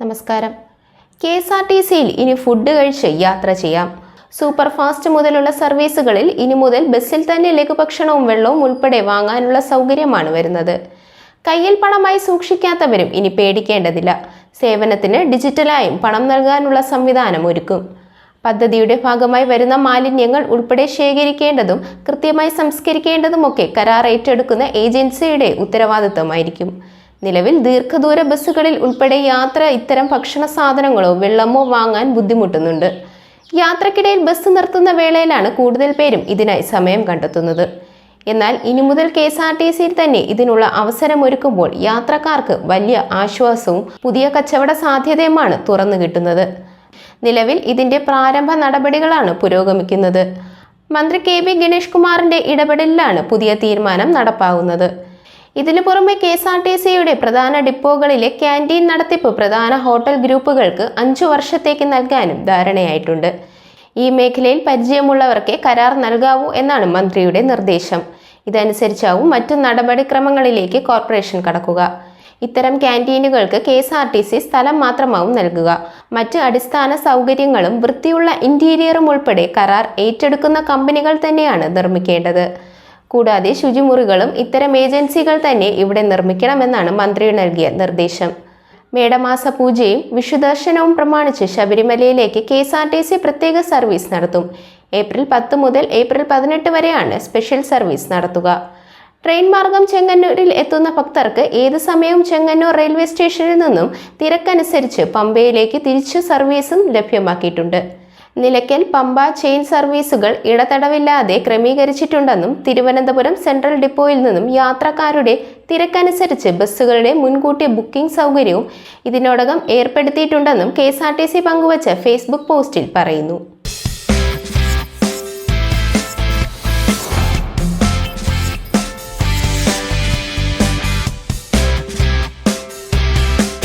നമസ്കാരം. K S R T സിയിൽ ഇനി ഫുഡ് കഴിച്ച് യാത്ര ചെയ്യാം. സൂപ്പർ ഫാസ്റ്റ് മുതലുള്ള സർവീസുകളിൽ ഇനി മുതൽ ബസ്സിൽ തന്നെ ലഘുഭക്ഷണവും വെള്ളവും ഉൾപ്പെടെ വാങ്ങാനുള്ള സൗകര്യമാണ് വരുന്നത്. കയ്യിൽ പണമായി സൂക്ഷിക്കാത്തവരും ഇനി പേടിക്കേണ്ടതില്ല. സേവനത്തിന് ഡിജിറ്റലായും പണം നൽകാനുള്ള സംവിധാനം ഒരുക്കും. പദ്ധതിയുടെ ഭാഗമായി വരുന്ന മാലിന്യങ്ങൾ ഉൾപ്പെടെ ശേഖരിക്കേണ്ടതും കൃത്യമായി സംസ്കരിക്കേണ്ടതുമൊക്കെ കരാർ ഏറ്റെടുക്കുന്ന ഏജൻസിയുടെ ഉത്തരവാദിത്തമായിരിക്കും. നിലവിൽ ദീർഘദൂര ബസ്സുകളിൽ ഉൾപ്പെടെ യാത്ര ഇത്തരം ഭക്ഷണ സാധനങ്ങളോ വെള്ളമോ വാങ്ങാൻ ബുദ്ധിമുട്ടുന്നുണ്ട്. യാത്രക്കിടയിൽ ബസ് നിർത്തുന്ന വേളയിലാണ് കൂടുതൽ പേരും ഇതിനായി സമയം കണ്ടെത്തുന്നത്. എന്നാൽ ഇനി മുതൽ കെ എസ് ആർ ടി സിയിൽ തന്നെ ഇതിനുള്ള അവസരമൊരുക്കുമ്പോൾ യാത്രക്കാർക്ക് വലിയ ആശ്വാസവും പുതിയ കച്ചവട സാധ്യതയുമാണ് തുറന്നു കിട്ടുന്നത്. നിലവിൽ ഇതിന്റെ പ്രാരംഭ നടപടികളാണ് പുരോഗമിക്കുന്നത്. മന്ത്രി കെ ബി ഗണേഷ് കുമാറിന്റെ ഇടപെടലിലാണ് പുതിയ തീരുമാനം നടപ്പാകുന്നത് ഇതിനു പുറമെ കെ എസ് ആർ ടി സിയുടെ പ്രധാന ഡിപ്പോകളിലെ ക്യാന്റീൻ നടത്തിപ്പ് പ്രധാന ഹോട്ടൽ ഗ്രൂപ്പുകൾക്ക് അഞ്ചു വർഷത്തേക്ക് നൽകാനും ധാരണയായിട്ടുണ്ട്. ഈ മേഖലയിൽ പരിചയമുള്ളവർക്കേ കരാർ നൽകാവൂ എന്നാണ് മന്ത്രിയുടെ നിർദ്ദേശം. ഇതനുസരിച്ചാവും മറ്റു നടപടിക്രമങ്ങളിലേക്ക് കോർപ്പറേഷൻ കടക്കുക. ഇത്തരം ക്യാന്റീനുകൾക്ക് K S R T C സ്ഥലം മാത്രമാവും നൽകുക. മറ്റ് അടിസ്ഥാന സൗകര്യങ്ങളും വൃത്തിയുള്ള ഇന്റീരിയറും ഉൾപ്പെടെ കരാർ ഏറ്റെടുക്കുന്ന കമ്പനികൾ തന്നെയാണ് നിർമ്മിക്കേണ്ടത്. കൂടാതെ ശുചിമുറികളും ഇത്തരം ഏജൻസികൾ തന്നെ ഇവിടെ നിർമ്മിക്കണമെന്നാണ് മന്ത്രി നൽകിയ നിർദ്ദേശം. മേടമാസ പൂജയും വിഷുദർശനവും പ്രമാണിച്ച് ശബരിമലയിലേക്ക് K S R T C പ്രത്യേക സർവീസ് നടത്തും. ഏപ്രിൽ പത്ത് മുതൽ ഏപ്രിൽ പതിനെട്ട് വരെയാണ് സ്പെഷ്യൽ സർവീസ് നടത്തുക. ട്രെയിൻ മാർഗം ചെങ്ങന്നൂരിൽ എത്തുന്ന ഭക്തർക്ക് ഏത് സമയവും ചെങ്ങന്നൂർ റെയിൽവേ സ്റ്റേഷനിൽ നിന്നും തിരക്കനുസരിച്ച് പമ്പയിലേക്ക് തിരിച്ചു സർവീസും ലഭ്യമാക്കിയിട്ടുണ്ട്. നിലയ്ക്കൽ പമ്പ ചെയിൻ സർവീസുകൾ ഇടതടവില്ലാതെ ക്രമീകരിച്ചിട്ടുണ്ടെന്നും തിരുവനന്തപുരം സെൻട്രൽ ഡിപ്പോയിൽ നിന്നും യാത്രക്കാരുടെ തിരക്കനുസരിച്ച് ബസ്സുകളുടെ മുൻകൂട്ടി ബുക്കിംഗ് സൗകര്യവും ഇതിനോടകം ഏർപ്പെടുത്തിയിട്ടുണ്ടെന്നും കെ പങ്കുവച്ച ഫേസ്ബുക്ക് പോസ്റ്റിൽ പറയുന്നു.